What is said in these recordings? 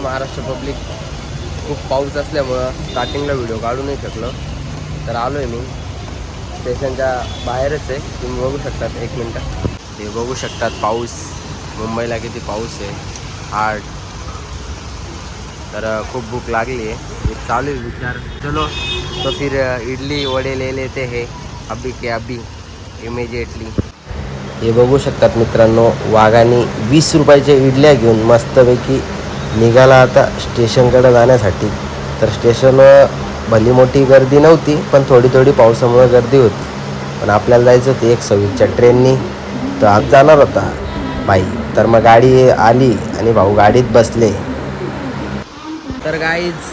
Maharashtra public खूप पाऊस असल्यामुळं स्टार्टिंगला व्हिडिओ काढू नाही शकलो. तर आलो आहे मी स्टेशनच्या बाहेरच आहे. तुम्ही बघू शकतात एक मिनटं. ते बघू शकतात पाऊस. मुंबईला किती पाऊस आहे. आठ. तर खूप भूक लागली आहे. चालू आहे विचार. चलो. तो फिर इडली वडे ले लेते हे. अभी के अभी. इमिजिएटली हे बघू शकतात मित्रांनो वाघाने वीस रुपयाच्या इडल्या घेऊन मस्तपैकी निघाला आता स्टेशनकडे जाण्यासाठी. तर स्टेशनवर भली मोठी गर्दी नव्हती पण थोडी थोडी पावसामुळे गर्दी होती. पण आपल्याला जायचं होती एक सव्वीसच्या ट्रेननी. तर आज जाणार होता. बाई तर मग गाडी आली आणि भाऊ गाडीत बसले. तर गाईज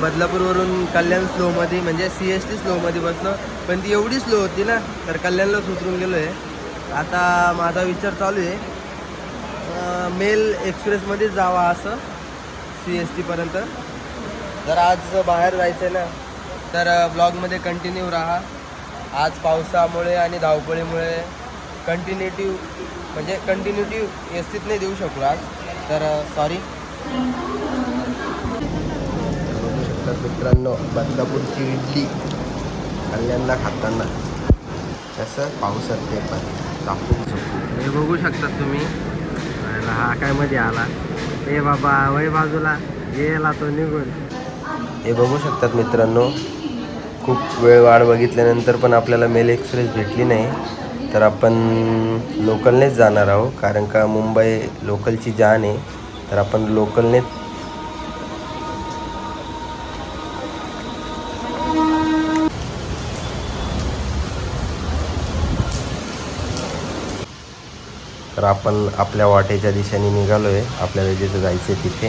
बदलापूरवरून कल्याण स्लोमध्ये म्हणजे सी एस टी स्लोमध्ये बसलो. पण ती एवढी स्लो होती ना तर कल्याणलाच उतरून गेलो आहे आता माझा विचार चालू आहे. मेल एक्सप्रेसमध्येच जावा असं सी एस टीपर्यंत जर आज बाहेर जायचं आहे ना तर ब्लॉगमध्ये कंटिन्यू राहा. आज पावसामुळे आणि धावपळीमुळे कंटिन्युटिव्ह म्हणजे कंटिन्युटी व्यवस्थित नाही देऊ शकलो आज. तर सॉरी बघू शकतात मित्रांनो बदलापूरची इडली कल्याणला खाताना. कसं पावसात ते पण हे बघू शकतात तुम्ही. अरे हा काय मध्ये आला? ए बाबा वय बाजूला. गेला तो निघून. हे बघू शकतात मित्रांनो खूप वेळ वाढ बघितल्यानंतर पण आपल्याला मेल एक्सप्रेस भेटली नाही. तर आपण लोकलनेच जाणार आहोत कारण का मुंबई लोकलची जान आहे. तर आपण लोकलनेच तर आपण आपल्या वाटेच्या दिशेने निघालो आहे आपल्याला जिथे जायचं आहे तिथे.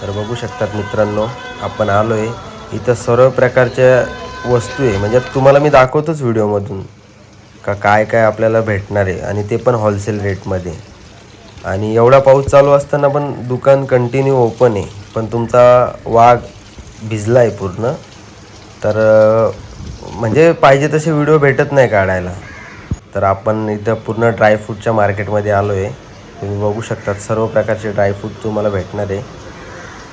तर बघू शकतात मित्रांनो आपण आलो आहे इथं सर्व प्रकारच्या वस्तू आहे. म्हणजे तुम्हाला मी दाखवतोच व्हिडिओमधून का काय काय आपल्याला भेटणार आहे आणि ते पण होलसेल रेटमध्ये आणि एवढा पाऊस चालू असताना पण दुकान कंटिन्यू ओपन आहे. पण तुमचा वाघ भिजला आहे पूर्ण. तर म्हणजे पाहिजे तसे व्हिडिओ भेटत नाही काढायला. तर आपण इथं पूर्ण ड्रायफ्रूटच्या मार्केटमध्ये आलो आहे तुम्ही बघू शकतात सर्व प्रकारचे ड्रायफ्रूट तुम्हाला भेटणार आहे.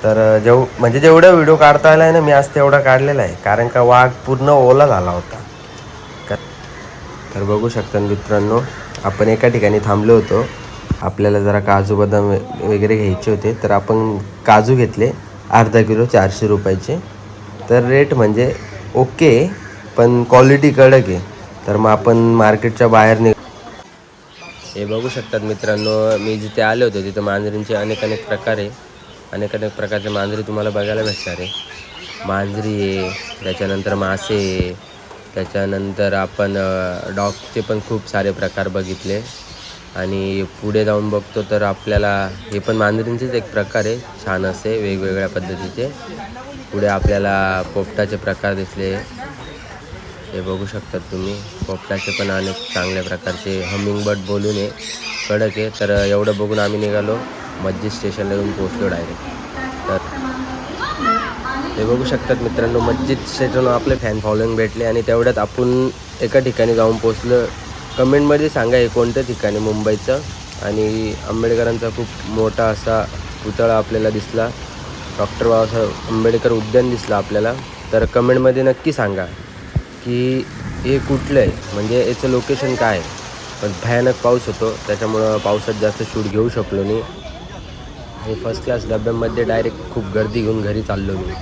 तर जेव म्हणजे जेवढा व्हिडिओ काढता आला आहे ना मी आज तेवढा काढलेला आहे. कारण का वाघ पूर्ण ओला झाला होता. का- तर बघू शकता मित्रांनो आपण एका ठिकाणी थांबलो होतो. आपल्याला जरा काजू बदाम वगैरे घ्यायचे होते. तर आपण काजू घेतले अर्धा किलो चारशे रुपयाचे. तर रेट म्हणजे ओके पण क्वालिटी कडक आहे. तर मग आपण मार्केटच्या बाहेर निघ हे बघू शकतात मित्रांनो मी जिथे आले होते तिथं मांजरींचे अनेक अनेक प्रकार आहे. अनेक अनेक प्रकारचे मांजरी तुम्हाला बघायला भेटणार आहे. मांजरी आहे त्याच्यानंतर मासे आहे त्याच्यानंतर आपण डॉगचे पण खूप सारे प्रकार बघितले. आणि पुढे जाऊन बघतो तर आपल्याला हे पण मांजरींचेच एक प्रकार आहे. छान असे वेगवेगळ्या पद्धतीचे. पुढे आपल्याला पोपटाचे प्रकार दिसले. हे बघू शकतात तुम्ही. पोपटाचे पण अनेक चांगल्या प्रकारचे हमिंग बर्ड बोलून आहे कडक आहे. तर एवढं बघून आम्ही निघालो. मस्जिद स्टेशनला येऊन पोचलो डायरेक्ट तर हे बघू शकतात मित्रांनो मस्जिद स्टेशनवर आपले फॅन फॉलोईंग भेटले आणि तेवढ्यात आपण एका ठिकाणी जाऊन पोचलं कमेंटमध्ये सांगा हे कोणत्या ठिकाणी मुंबईचं? आणि आंबेडकरांचा खूप मोठा असा पुतळा आपल्याला दिसला. डॉक्टर बाबासाहेब आंबेडकर उद्यान दिसलं आपल्याला. तर कमेंटमध्ये नक्की सांगा. की हे कुठलं आहे म्हणजे याचं लोकेशन काय? आहे पण भयानक पाऊस होतो त्याच्यामुळं पावसात जास्त शूट घेऊ शकलो नाही. आणि फर्स्ट क्लास डब्यामध्ये डायरेक्ट खूप गर्दी घेऊन घरी चाललो मी.